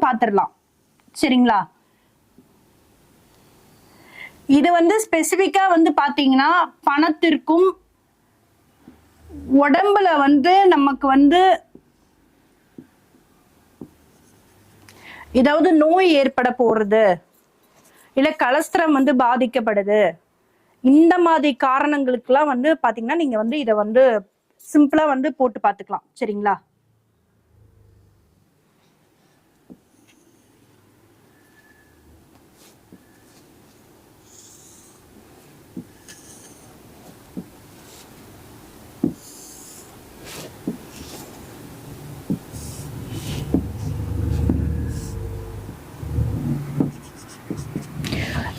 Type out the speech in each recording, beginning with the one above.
Plus பார்த்துடலாம் சரிங்களா? இது வந்து ஸ்பெசிஃபிக்கா வந்து பாத்தீங்கன்னா பணத்திற்கும் உடம்புல வந்து நமக்கு வந்து ஏதாவது நோய் ஏற்பட போறது இல்ல கலஸ்திரம் வந்து பாதிக்கப்படுது இந்த மாதிரி காரணங்களுக்கெல்லாம் வந்து பாத்தீங்கன்னா நீங்க வந்து இதை வந்து சிம்பிளா வந்து போட்டு பார்த்துக்கலாம் சரிங்களா?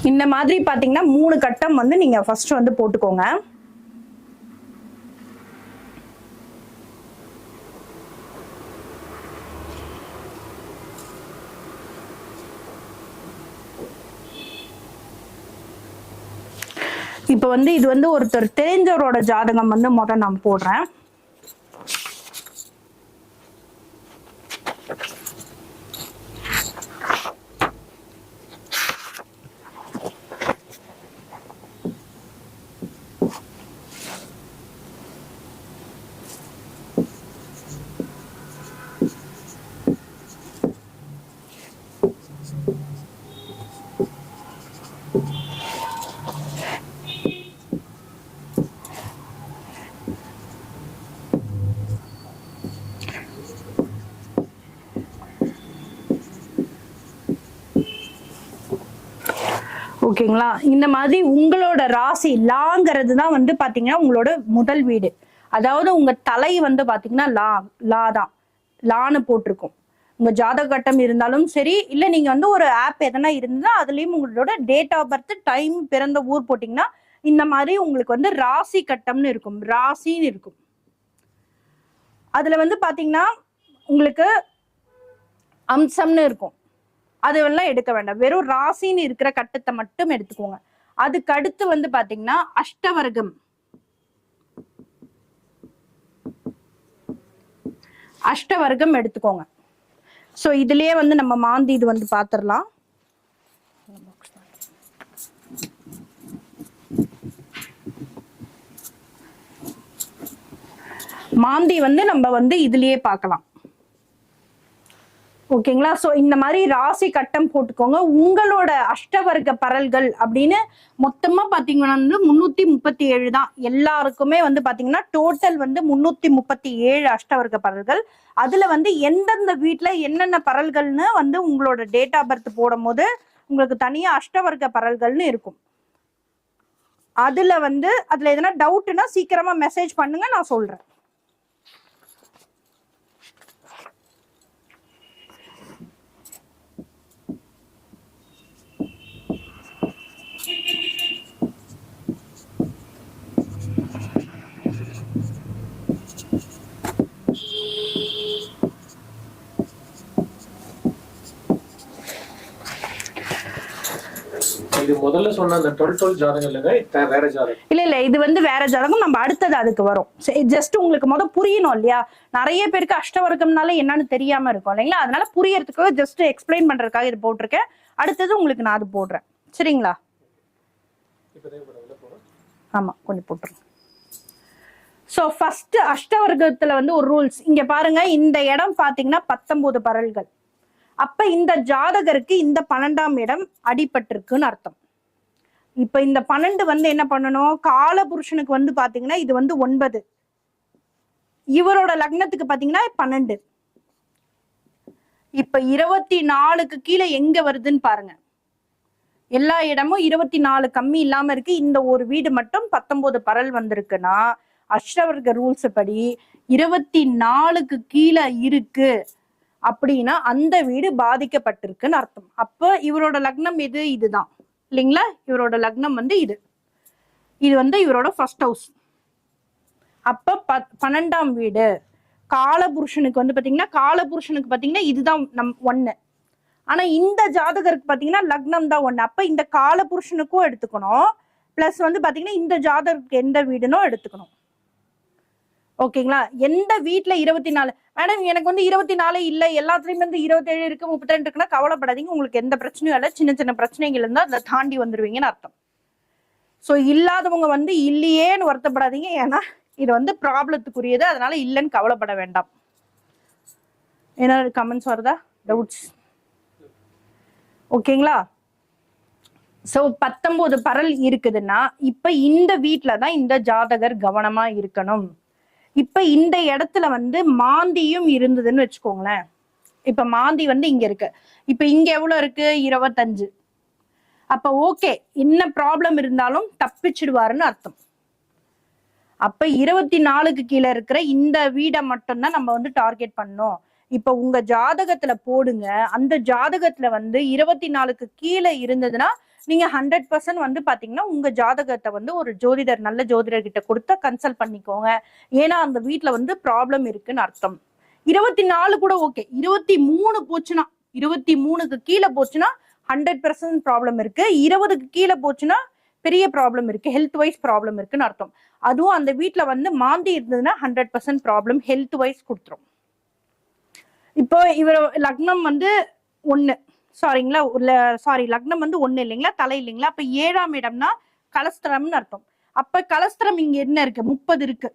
இந்த மாதிரி பாத்தீங்கன்னா மூணு கட்டம் வந்து நீங்க ஃபர்ஸ்ட் வந்து போட்டுக்கோங்க. இப்போ வந்து இது வந்து ஒருத்தர் தெரிஞ்சவரோட ஜாதகம் வந்து முதல் நான் போடுறேன். ஓகேங்களா? இந்த மாதிரி உங்களோட ராசி லாங்கிறது தான் வந்து பாத்தீங்கன்னா உங்களோட முதல் வீடு. அதாவது உங்க தலை வந்து பாத்தீங்கன்னா லா லா தான். லான்னு போட்டிருக்கும். உங்க ஜாதக கட்டம் இருந்தாலும் சரி இல்ல நீங்க வந்து ஒரு ஆப் எதனா இருந்தா அதுலயும் உங்களோட டேட் ஆஃப் பர்த் டைம் பிறந்த ஊர் போட்டீங்கன்னா இந்த மாதிரி உங்களுக்கு வந்து ராசி கட்டம்னு இருக்கும். ராசின்னு இருக்கும். அதுல வந்து பாத்தீங்கன்னா உங்களுக்கு அம்சம்னு இருக்கும். அதெல்லாம் எடுக்க வேண்டாம். வெறும் ராசின்னு இருக்கிற கட்டத்தை மட்டும் எடுத்துக்கோங்க. அதுக்கு அடுத்து வந்து பாத்தீங்கன்னா அஷ்டவர்க்கம் அஷ்டவர்க்கம் எடுத்துக்கோங்க. சோ இதுலயே வந்து நம்ம மாந்தி இது வந்து பாத்திரலாம். மாந்தி வந்து நம்ம வந்து இதுலயே பார்க்கலாம் ஓகேங்களா? ஸோ இந்த மாதிரி ராசி கட்டம் போட்டுக்கோங்க. உங்களோட அஷ்டவர்க்க பரல்கள் அப்படின்னு மொத்தமாக பார்த்தீங்கன்னா வந்து முந்நூற்றி முப்பத்தி ஏழு தான். எல்லாருக்குமே வந்து பார்த்தீங்கன்னா டோட்டல் வந்து முந்நூற்றி முப்பத்தி ஏழு அஷ்டவர்க்க பரல்கள். அதில் வந்து எந்தெந்த வீட்டில் என்னென்ன பரல்கள்னு வந்து உங்களோட டேட் ஆஃப் பர்த் போடும் போது உங்களுக்கு தனியாக அஷ்டவர்க்க பரல்கள்னு இருக்கும். அதில் வந்து அதில் எதனா டவுட்டுன்னா சீக்கிரமாக மெசேஜ் பண்ணுங்க நான் சொல்கிறேன் இது முதல்ல சொன்ன அந்த டுவெல் டுவெல் ஜாதகம் இல்லைங்க வேற ஜாதகம். இல்ல இல்ல இது வந்து வேற ஜாதகம் நம்ம அடுத்தது அதுக்கு வரும். ஜஸ்ட் உங்களுக்கு முத புரியணும் இல்லையா? நிறைய பேருக்கு அஷ்டவர்க்கம்னால என்னன்னு தெரியாம இருக்கும் இல்லைங்களா? அதனால புரியறதுக்கு ஜஸ்ட் எக்ஸ்பிளைன் பண்றதுக்காக இது போட்டிருக்கேன். அடுத்தது உங்களுக்கு நான் அது போடுறேன். சரிங்களா? ஆமா கொஞ்சம் போட்டுருங்க. ஸோ ஃபர்ஸ்ட் அஷ்டவர்க்கத்துல வந்து ஒரு ரூல்ஸ் இங்க பாருங்க இந்த இடம் பாத்தீங்கன்னா பத்தொன்பது பரல்கள். அப்ப இந்த ஜாதகருக்கு இந்த பன்னெண்டாம் இடம் அடிபட்டிருக்குன்னு அர்த்தம். இப்ப இந்த பன்னெண்டு வந்து என்ன பண்ணணும்? கால புருஷனுக்கு வந்து பாத்தீங்கன்னா இது வந்து ஒன்பது. இவரோட லக்னத்துக்கு பாத்தீங்கன்னா பன்னெண்டு. இப்ப இருபத்தி நாலுக்கு கீழே எங்க வருதுன்னு பாருங்க. எல்லா இடமும் இருபத்தி நாலு கம்மி இல்லாம இருக்கு. இந்த ஒரு வீடு மட்டும் பத்தொன்பது பரல் வந்திருக்குன்னா அஷ்டவர்க ரூல்ஸ் படி இருபத்தி நாலுக்கு கீழே இருக்கு. அப்படின்னா அந்த வீடு பாதிக்கப்பட்டிருக்குன்னு அர்த்தம். அப்ப இவரோட லக்னம் எது இதுதான். இல்லைங்களா? இவரோட லக்னம் வந்து இது. இது வந்து இவரோட ஃபர்ஸ்ட் ஹவுஸ் அப்ப ப பன்னெண்டாம் வீடு. காலபுருஷனுக்கு வந்து பாத்தீங்கன்னா காலபுருஷனுக்கு பாத்தீங்கன்னா இதுதான் நம் ஒண்ணு. ஆனா இந்த ஜாதகருக்கு பாத்தீங்கன்னா லக்னம் தான் ஒண்ணு. அப்ப இந்த காலபுருஷனுக்கும் எடுத்துக்கணும். பிளஸ் வந்து பாத்தீங்கன்னா இந்த ஜாதகருக்கு எந்த வீடுனோ எடுத்துக்கணும். ஓகேங்களா? எந்த வீட்டில் இருபத்தி நாலு மேடம் எனக்கு வந்து இருபத்தி நாலு இல்ல. எல்லாத்துலயும் வந்து இருபத்தேழு இருக்கு முப்பத்தி ரெண்டு இருக்குன்னா கவலைப்படாதீங்க. உங்களுக்கு எந்த பிரச்சனையும் இல்லை. சின்ன சின்ன பிரச்சனைகள் இருந்தால் அதை தாண்டி வந்துருவீங்கன்னு அர்த்தம். ஸோ இல்லாதவங்க வந்து இல்லையேன்னு வருத்தப்படாதீங்க. ஏன்னா இது வந்து ப்ராப்ளத்துக்குரியது. அதனால இல்லைன்னு கவலைப்பட வேண்டாம். என்ன கமெண்ட்ஸ் வருதா? டவுட்ஸ் ஓகேங்களா? ஸோ பத்தொன்பது பரல் இருக்குதுன்னா இப்ப இந்த வீட்டில் தான் இந்த ஜாதகர் கவனமா இருக்கணும். இப்ப இந்த இடத்துல வந்து மாந்தியும் இருந்ததுன்னு வச்சுக்கோங்களேன். இப்ப மாந்தி வந்து இங்க இருக்கு. இப்ப இங்க எவ்வளவு இருக்கு? இருபத்தஞ்சு. அப்ப ஓகே என்ன ப்ராப்ளம் இருந்தாலும் தப்பிச்சிடுவாருன்னு அர்த்தம். அப்ப இருபத்தி நாலுக்கு கீழே இருக்கிற இந்த வீடை மட்டும்தான் நம்ம வந்து டார்கெட் பண்ணோம் இப்ப உங்க ஜாதகத்துல போடுங்க. அந்த ஜாதகத்துல வந்து இருபத்தி நாலுக்கு கீழே இருந்ததுன்னா நீங்க ஹண்ட்ரட் பர்சன்ட் வந்து பாத்தீங்கன்னா உங்க ஜாதகத்தை வந்து ஒரு ஜோதிடர் நல்ல ஜோதிடர் கிட்ட கொடுத்து கன்சல்ட் பண்ணிக்கோங்க. ஏன்னா அந்த வீட்டுல வந்து ப்ராப்ளம் இருக்குன்னு அர்த்தம். இருபத்தி நாலு கூட ஓகே இருபத்தி மூணு போச்சுன்னா இருபத்தி மூணுக்கு கீழே போச்சுன்னா ஹண்ட்ரட் பர்சன்ட் ப்ராப்ளம் இருக்கு. இருபதுக்கு கீழே போச்சுன்னா பெரிய ப்ராப்ளம் இருக்கு. ஹெல்த் வைஸ் ப்ராப்ளம் இருக்குன்னு அர்த்தம். அதுவும் அந்த வீட்டில் வந்து மாந்தி இருந்ததுன்னா hundred percent problem health wise கொடுத்துரும். இப்போ இவர் லக்னம் வந்து ஒன்று சாரிங்களா சாரி லக்னம் வந்து ஒண்ணு இல்லைங்களா தலை இல்லைங்களா? அப்ப ஏழாம் இடம்னா கலஸ்திரம்னு அர்த்தம். அப்ப கலஸ்திரம் இங்க என்ன இருக்கு? முப்பது இருக்கு.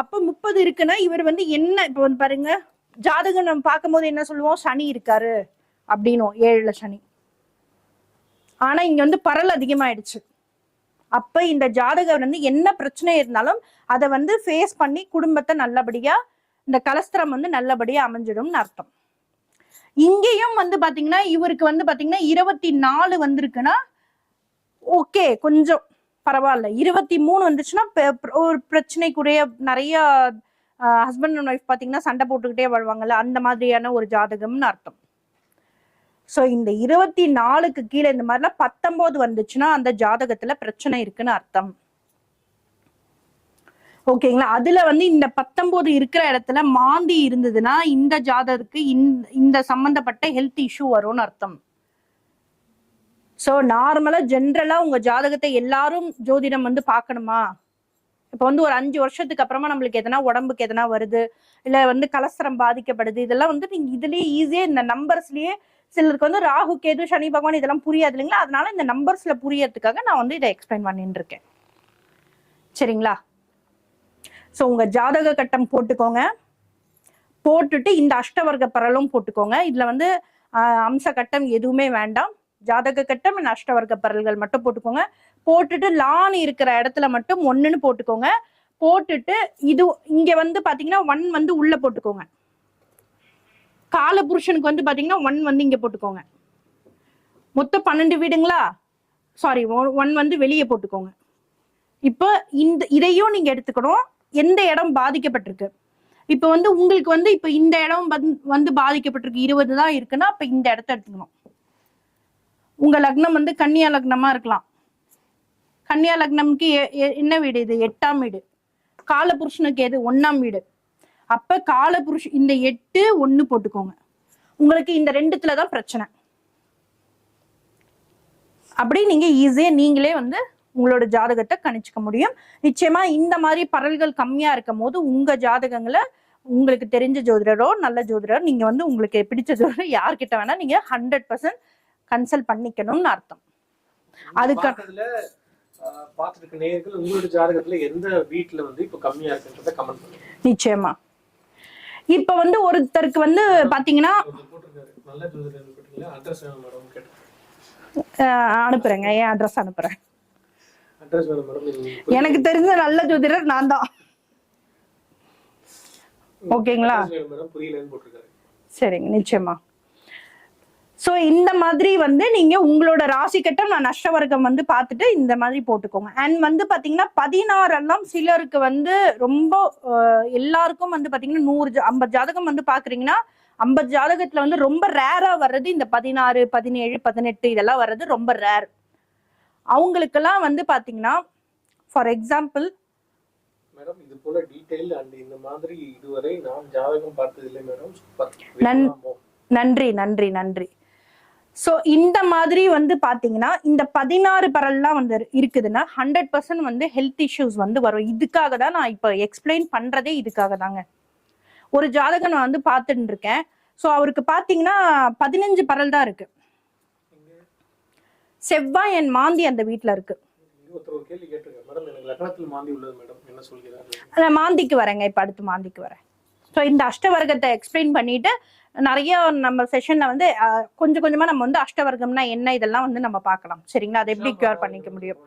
அப்ப முப்பது இருக்குன்னா இவர் வந்து என்ன இப்ப வந்து பாருங்க ஜாதகம் நம்ம பார்க்கும்போது என்ன சொல்லுவோம்? சனி இருக்காரு அப்படின்னும் ஏழுல சனி. ஆனா இங்க வந்து பரல் அதிகமாயிடுச்சு. அப்ப இந்த ஜாதகர் வந்து என்ன பிரச்சனை இருந்தாலும் அதை வந்து ஃபேஸ் பண்ணி குடும்பத்தை நல்லபடியா இந்த கலஸ்திரம் வந்து நல்லபடியா அமைஞ்சிடும்னு அர்த்தம். இங்கேயும் வந்து பாத்தீங்கன்னா இவருக்கு வந்து பாத்தீங்கன்னா இருபத்தி நாலு வந்திருக்குன்னா ஓகே கொஞ்சம் பரவாயில்ல. இருபத்தி மூணு வந்துச்சுன்னா ஒரு பிரச்சனைக்குரிய நிறைய ஹஸ்பண்ட் அண்ட் ஒய்ஃப் பாத்தீங்கன்னா சண்டை போட்டுக்கிட்டே வாழ்வாங்கல்ல அந்த மாதிரியான ஒரு ஜாதகம்னு அர்த்தம். ஸோ இந்த இருபத்தி நாலுக்கு கீழே இந்த மாதிரிலாம் பத்தொம்போது வந்துச்சுன்னா அந்த ஜாதகத்துல பிரச்சனை இருக்குன்னு அர்த்தம். ஓகேங்களா? அதுல வந்து இந்த பத்தொன்பது இருக்கிற இடத்துல மாந்தி இருந்ததுன்னா இந்த ஜாதகத்துக்கு இந்த சம்பந்தப்பட்ட ஹெல்த் இஷ்யூ வரும்னு அர்த்தம். சோ நார்மலா ஜென்ரலா உங்க ஜாதகத்தை எல்லாரும் ஜோதிடம் வந்து பார்க்கணுமா? இப்ப வந்து ஒரு அஞ்சு வருஷத்துக்கு அப்புறமா நம்மளுக்கு எதனா உடம்புக்கு எதனா வருது இல்ல வந்து கலசரம் பாதிக்கப்படுது இதெல்லாம் வந்து நீங்க இதுலயே ஈஸியா இந்த நம்பர்ஸ்லயே சிலருக்கு வந்து ராகு கேது சனி பகவான் இதெல்லாம் புரியாது இல்லைங்களா? அதனால இந்த நம்பர்ஸ்ல புரியறதுக்காக நான் வந்து இதை எக்ஸ்பிளைன் பண்ணிட்டு இருக்கேன். சரிங்களா? ஸோ உங்கள் ஜாதக கட்டம் போட்டுக்கோங்க. போட்டுட்டு இந்த அஷ்டவர்க்க பரலும் போட்டுக்கோங்க. இதில் வந்து அம்ச கட்டம் எதுவுமே வேண்டாம். ஜாதக கட்டம் அண்ட் அஷ்டவர்க்க பரல்கள் மட்டும் போட்டுக்கோங்க. போட்டுட்டு லான் இருக்கிற இடத்துல மட்டும் ஒன்றுன்னு போட்டுக்கோங்க. போட்டுட்டு இது இங்கே வந்து பார்த்தீங்கன்னா ஒன் வந்து உள்ளே போட்டுக்கோங்க. கால புருஷனுக்கு வந்து பார்த்தீங்கன்னா ஒன் வந்து இங்கே போட்டுக்கோங்க. மொத்தம் பன்னெண்டு வீடுங்களா? சாரி ஒன் வந்து வெளியே போட்டுக்கோங்க. இப்போ இந்த இதையும் நீங்கள் எடுத்துக்கணும். எந்த இடம் பாதிக்கப்பட்டிருக்கு? இப்போ வந்து உங்களுக்கு வந்து இப்போ இந்த இடம் வந்து- வந்து பாதிக்கப்பட்டிருக்கு இருபது தான் இருக்குன்னா அப்போ இந்த இடத்த எடுத்துக்கணும். உங்க லக்னம் வந்து கன்னியா லக்னமா இருக்கலாம். கன்னியா லக்னம்க்கு எ- எ- என்ன வீடு இது? எட்டாம் வீடு. காலபுருஷனுக்கு எது? ஒன்னாம் வீடு. அப்ப காலபுருஷ் இந்த எட்டு ஒன்னு போட்டுக்கோங்க. உங்களுக்கு இந்த ரெண்டுத்துல தான் பிரச்சனை. அப்படி நீங்க ஈஸியா நீங்களே வந்து உங்களோட ஜாதகத்தை கணிச்சுக்க முடியும். நிச்சயமா இந்த மாதிரி பரல்கள் கம்மியா இருக்கும் போது உங்க ஜாதகங்களை உங்களுக்கு தெரிஞ்ச ஜோதிடரோ நல்ல ஜோதிடரோ நீங்க வந்து உங்களுக்கு பிடிச்ச ஜோதிடர் யார்கிட்ட வேணா நீங்க ஹண்ட்ரட் பர்சன்ட் கன்சல்ட் பண்ணிக்கணும்னு அர்த்தம். அதுக்கு- பார்த்திருக்க நேயர்கள் உங்களோட ஜாதகத்துல எந்த வீட்ல வந்து இப்ப கம்மியா இருக்குன்றத கமெண்ட் பண்ணுங்க. நிச்சயமா. இப்ப வந்து ஒருத்தருக்கு வந்து பாத்தீங்கன்னா அனுப்புறேங்க. என் அட்ரஸ் அனுப்புறேன். எனக்கு தெரிஞ்ச நல்ல ஜோதிடர் நான் தான். ஓகேங்களா? சரிங்க நிச்சயமா. சோ இந்த மாதிரி வந்து நீங்க உங்களோட ராசி கட்டம் நான் நஷ்டவர்க்கம் வந்து பார்த்துட்டு இந்த மாதிரி போட்டுக்கோங்க. அண்ட் வந்து பாத்தீங்கன்னா பதினாறு எல்லாம் சிலருக்கு வந்து ரொம்ப எல்லாருக்கும் வந்து பாத்தீங்கன்னா நூறு ஐம்பது ஜாதகம் வந்து பாக்குறீங்கன்னா ஐம்பது ஜாதகத்துல வந்து ரொம்ப ரேரா வர்றது இந்த பதினாறு பதினேழு பதினெட்டு இதெல்லாம் வர்றது ரொம்ப ரேர் அவங்களுக்கெல்லாம் வந்து பாத்தீங்கன்னா ஃபார் எக்ஸாம்பிள் மேடம் இது போல டீடைல் அண்ட் இந்த மாதிரி இதுவரை நான் ஜாதகம் பார்த்தது இல்லை மேடம் சூப்பர் நன்றி நன்றி நன்றி. ஸோ இந்த மாதிரி வந்து பாத்தீங்கன்னா இந்த பதினாறு பரல்லாம் வந்து இருக்குதுன்னா ஹண்ட்ரட் பர்சன்ட் வந்து ஹெல்த் இஷ்யூஸ் வந்து வரும். இதுக்காக தான் நான் இப்போ எக்ஸ்பிளைன் பண்றதே இதுக்காக தாங்க. ஒரு ஜாதகம் நான் வந்து பார்த்துட்டு இருக்கேன். ஸோ அவருக்கு பார்த்தீங்கன்னா பதினஞ்சு பரல் தான் இருக்கு. இங்க செவ்வாய் என் மாந்தி அந்த வீட்டில் இருக்கு. மாந்திக்கு வரேங்க. இப்போ அடுத்து மாந்திக்கு வரேன். ஸோ இந்த அஷ்டவர்க்கத்தை எக்ஸ்பிளைன் பண்ணிட்டு நிறைய நம்ம செஷன்ல வந்து கொஞ்சம் கொஞ்சமா நம்ம வந்து அஷ்டவர்க்கம்னா என்ன இதெல்லாம் வந்து நம்ம பார்க்கலாம். சரிங்களா? அதை எப்படி கியூர் பண்ணிக்க முடியும்?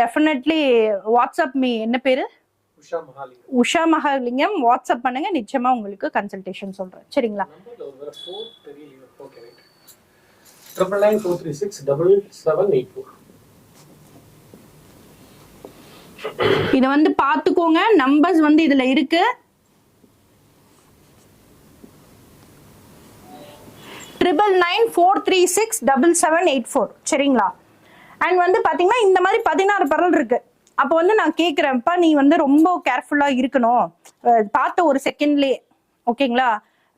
டெஃபினெட்லி வாட்ஸ்அப் மீ என்ன பேரு? உஷா மகாலிங்கம். வாட்ஸ்அப் பண்ணுங்க. நிச்சயமா உங்களுக்கு கன்சல்டேஷன் சொல்றேன். சரிங்களா நம்பர்ல ஒரு வேற ஃபோர் தெரியலையே okay right triple nine two three six double seven eight four இதை வந்து பார்த்துக்கோங்க. நம்பர்ஸ் வந்து இதுல இருக்கு. Triple nine four three six double seven eight four சரிங்களா? அண்ட் வந்து பாத்தீங்கன்னா இந்த மாதிரி பதினாறு பரல் இருக்கு. அப்போ வந்து நான் கேட்குறேன்ப்பா நீ வந்து ரொம்ப கேர்ஃபுல்லாக இருக்கணும். பார்த்த ஒரு செகண்ட்லேயே ஓகேங்களா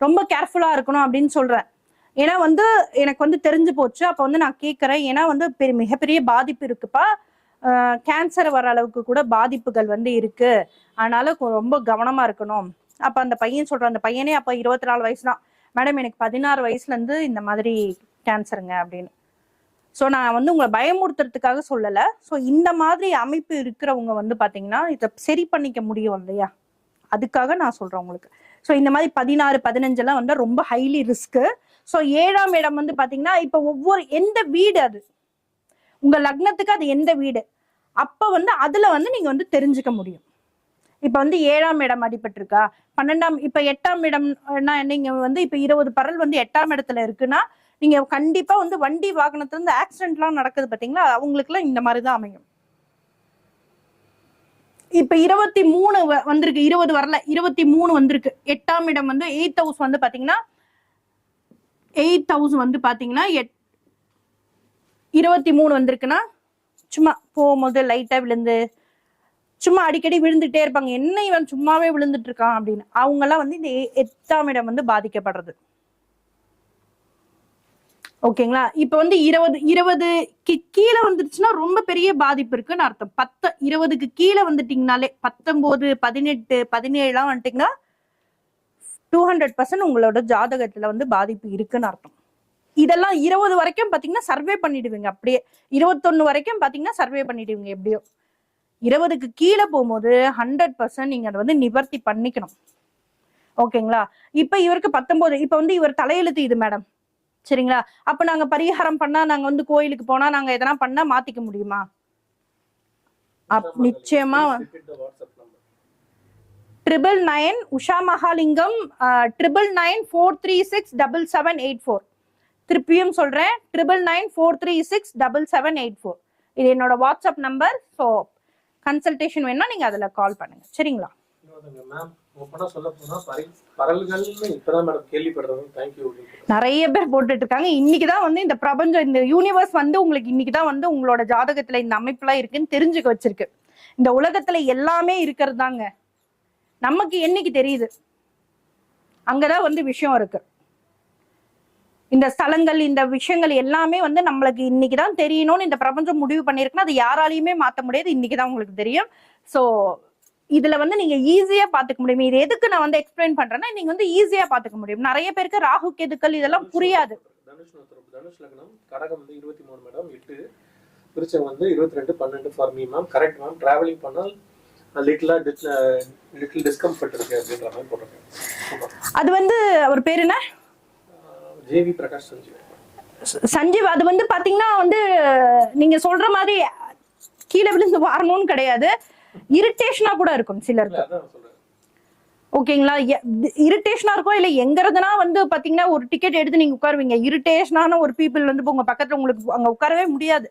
ரொம்ப கேர்ஃபுல்லாக இருக்கணும் அப்படின்னு சொல்கிறேன் ஏன்னா வந்து எனக்கு வந்து தெரிஞ்சு போச்சு. அப்போ வந்து நான் கேட்குறேன் ஏன்னா வந்து பெரிய மிகப்பெரிய பாதிப்பு இருக்குப்பா. கேன்சர் வர அளவுக்கு கூட பாதிப்புகள் வந்து இருக்கு. அதனால ரொம்ப கவனமா இருக்கணும். அப்ப அந்த பையன் சொல்றான் அந்த பையனே அப்ப இருபத்தி நாலு வயசு தான். மேடம் எனக்கு பதினாறு வயசுல இருந்து இந்த மாதிரி கேன்சருங்க அப்படின்னு. ஸோ நான் வந்து உங்களை பயமுறுத்துறதுக்காக சொல்லலை. ஸோ இந்த மாதிரி அமைப்பு இருக்கிறவங்க வந்து பார்த்தீங்கன்னா இதை சரி பண்ணிக்க முடியும் இல்லையா? அதுக்காக நான் சொல்றேன் உங்களுக்கு. ஸோ இந்த மாதிரி பதினாறு பதினஞ்செல்லாம் வந்து ரொம்ப ஹைலி ரிஸ்க்கு ஸோ ஏழாம் இடம் வந்து பார்த்தீங்கன்னா இப்போ ஒவ்வொரு எந்த வீடு அது? உங்க லக்னத்துக்கு அது எந்த வீடு? அப்ப வந்து அதுல வந்து நீங்க வந்து தெரிஞ்சுக்க முடியும். இப்ப வந்து ஏழாம் இடம் அடிபட்டிருக்கா? பன்னெண்டாம் இப்ப எட்டாம் இடம்னா நீங்க வந்து இப்ப இருபது பரல் வந்து எட்டாம் இடத்துல இருக்குன்னா நீங்க கண்டிப்பா வந்து வண்டி வாகனத்துல இருந்து ஆக்சிடென்ட்லாம் நடக்குது பாத்தீங்களா? அவங்களுக்குலாம் இந்த மாதிரி தான் அமையும். இப்ப இருபத்தி மூணு வ- வந்திருக்கு இருபது வரல இருபத்தி மூணு வந்திருக்கு. எட்டாம் இடம் வந்து எயிட் ஹவுஸ் வந்து பாத்தீங்கன்னா எயிட் தௌசண்ட் வந்து பார்த்தீங்கன்னா எட் இருபத்தி மூணு வந்திருக்குன்னா சும்மா போகும்போது லைட்டாக விழுந்து சும்மா அடிக்கடி விழுந்துட்டே இருப்பாங்க. என்ன இவன் சும்மாவே விழுந்துட்டு இருக்கான் அப்படின்னு. அவங்கெல்லாம் வந்து இந்த எ- எட்டாம் இடம் வந்து பாதிக்கப்படுறது. ஓகேங்களா? இப்போ வந்து இருபது இருபதுக்கு கீழே வந்துருச்சுன்னா ரொம்ப பெரிய பாதிப்பு இருக்குன்னு அர்த்தம். பத்து இருபதுக்கு கீழே வந்துட்டீங்கனாலே பத்தொம்போது பதினெட்டு பதினேழுலாம் வந்துட்டீங்கன்னா டூ ஹண்ட்ரட் பர்சன்ட் உங்களோட ஜாதகத்துல வந்து பாதிப்பு இருக்குன்னு அர்த்தம். இதெல்லாம் இருபது வரைக்கும் பாத்தீங்கன்னா சர்வே பண்ணிடுவீங்க. அப்படியே இருபத்தொன்னு வரைக்கும் பாத்தீங்கன்னா சர்வே பண்ணிடுவீங்க எப்படியோ. இருபதுக்கு கீழே போகும்போது ஹண்ட்ரட் பர்சன்ட் நீங்க அதை வந்து நிவர்த்தி பண்ணிக்கணும். ஓகேங்களா? இப்ப இவருக்கு பத்தொன்பது இப்ப வந்து இவர் தலையெழுத்து இது மேடம் சரிங்களா? அப்ப நாங்க பரிகாரம் பண்ணா நாங்க வந்து கோயிலுக்கு போனா நாங்க எதனா பண்ணா மாத்திக்க முடியுமா? நிச்சயமா triple nine Usha Mahalingam triple nine four three six double seven eight four திருப்பியும் சொல்றேன். Triple nine four three six double seven eight four இது என்னோட வாட்ஸ்அப் நம்பர் ஸோ கன்சல்டேஷன் வேணா நீங்க அதுல கால் பண்ணுங்க. சரிங்களா? நிறைய பேர் போட்டுட்டு இருக்காங்க இன்னைக்கு தான் வந்து இந்த பிரபஞ்சம் இந்த யூனிவர்ஸ் வந்து உங்களுக்கு இன்னைக்கு தான் வந்து உங்களோட ஜாதகத்துல இந்த அமைப்புலாம் இருக்குன்னு தெரிஞ்சுக்க வச்சிருக்கு. இந்த உலகத்துல எல்லாமே இருக்கிறது தாங்க நமக்கு என்னைக்கு தெரியுது? அங்கதான் வந்து விஷயம் இருக்கு. இந்த ஸ்தலங்கள் இந்த விஷயங்கள் எல்லாமே வந்து நம்மளுக்கு இன்னைக்கு தான் தெரியணும்னு இந்த பிரபஞ்சம் முடிவு பண்ணிருக்குன்னா அது யாராலையுமே மாத்த முடியாது. இன்னைக்கு தான் உங்களுக்கு தெரியும். ஸோ இதுல வந்து நீங்க ஈஸியா பாத்துக்க முடியும். இது எதுக்கு நான் வந்து எக்ஸ்பிளைன் பண்றேன்னா நீங்க வந்து ஈஸியா பாத்துக்க முடியும். நிறைய பேருக்கு ராகு கேதுக்கள் இதெல்லாம் புரியாது. தனுஷ் லக்னம் கடகம் வந்து இருபத்தி மூணு மேடம் எட்டு விருச்சம் வந்து இருபத்தி ரெண்டு பன்னெண்டு for me ma'am correct ma'am travelling பண்ணால் லிட்டிலா லிட்டில் டிஸ்கம்ஃபர்ட் இருக்கு அப்படின்ற மாதிரி போட்டிருக்கேன். சூப்பர் அது வந்து அவர் பேர் என்ன? ஜேவி பிரகாஷ் சஞ்சீவ். சஞ்சீவ் அது வந்து பாத்தீங்கன்னா வந்து நீங்க சொல்ற மாதிரி கீழே விழுந்து வரணும்னு கிடையாது. இரிட்டேஷனா கூட இருக்கும் சிலருக்கு. ஓகேங்களா? இரிட்டேஷனா இருக்கும் இல்ல எங்கிறதுனா வந்து பாத்தீங்கன்னா ஒரு டிக்கெட் எடுத்து நீங்க உட்காருவீங்க. இரிட்டேஷனான ஒரு பீப்புள் வந்து உங்க பக்கத்துல உங்களுக்கு அங்க உட்காரவே முடியாது.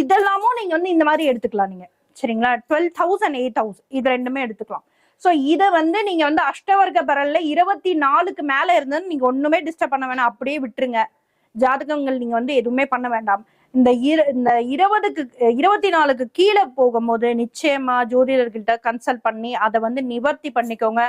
இதெல்லாமும் நீங்க வந்து இந்த மாதிரி எடுத்துக்கலாம் நீங்க. சரிங்களா? டுவெல் தௌசண்ட் எயிட் தௌசண்ட் இது ரெண்டுமே எடுத்துக்கலாம். ஸோ இதை வந்து நீங்கள் வந்து அஷ்டவர்க்க பரல்ல இருபத்தி நாலுக்கு மேலே இருந்தது நீங்கள் ஒன்றுமே டிஸ்டர்ப் பண்ண வேணாம். அப்படியே விட்டுருங்க. ஜாதகங்கள் நீங்கள் வந்து எதுவுமே பண்ண வேண்டாம். இந்த இரு இந்த இருபதுக்கு இருபத்தி நாலுக்கு கீழே போகும்போது நிச்சயமா ஜோதிடர்கிட்ட கன்சல்ட் பண்ணி அதை வந்து நிவர்த்தி பண்ணிக்கோங்க.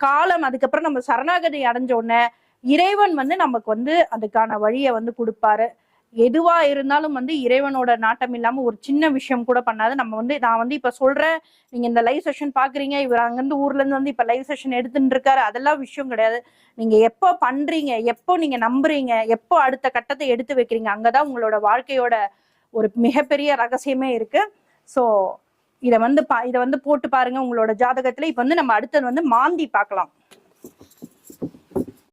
காலம் அதுக்கப்புறம் நம்ம சரணாகதி அடைஞ்ச உடனே இறைவன் வந்து நமக்கு வந்து அதுக்கான வழியை வந்து கொடுப்பாரு. எதுவா இருந்தாலும் வந்து இறைவனோட நாட்டம் இல்லாம ஒரு சின்ன விஷயம் கூட பண்ணாது. நம்ம வந்து நான் வந்து இப்ப சொல்றேன் நீங்க இந்த லைவ் செஷன் பாக்குறீங்க இவர் அங்கிருந்து ஊர்ல இருந்து வந்து இப்ப லைவ் செஷன் எடுத்துட்டு இருக்காரு அதெல்லாம் விஷயம் கிடையாது. நீங்க எப்போ பண்றீங்க எப்போ நீங்க நம்புறீங்க எப்போ அடுத்த கட்டத்தை எடுத்து வைக்கிறீங்க அங்கதான் உங்களோட வாழ்க்கையோட ஒரு மிகப்பெரிய ரகசியமே இருக்கு. ஸோ இதை வந்து பா இதை வந்து போட்டு பாருங்க உங்களோட ஜாதகத்துல. இப்ப வந்து நம்ம அடுத்தது வந்து மாந்தி பார்க்கலாம்.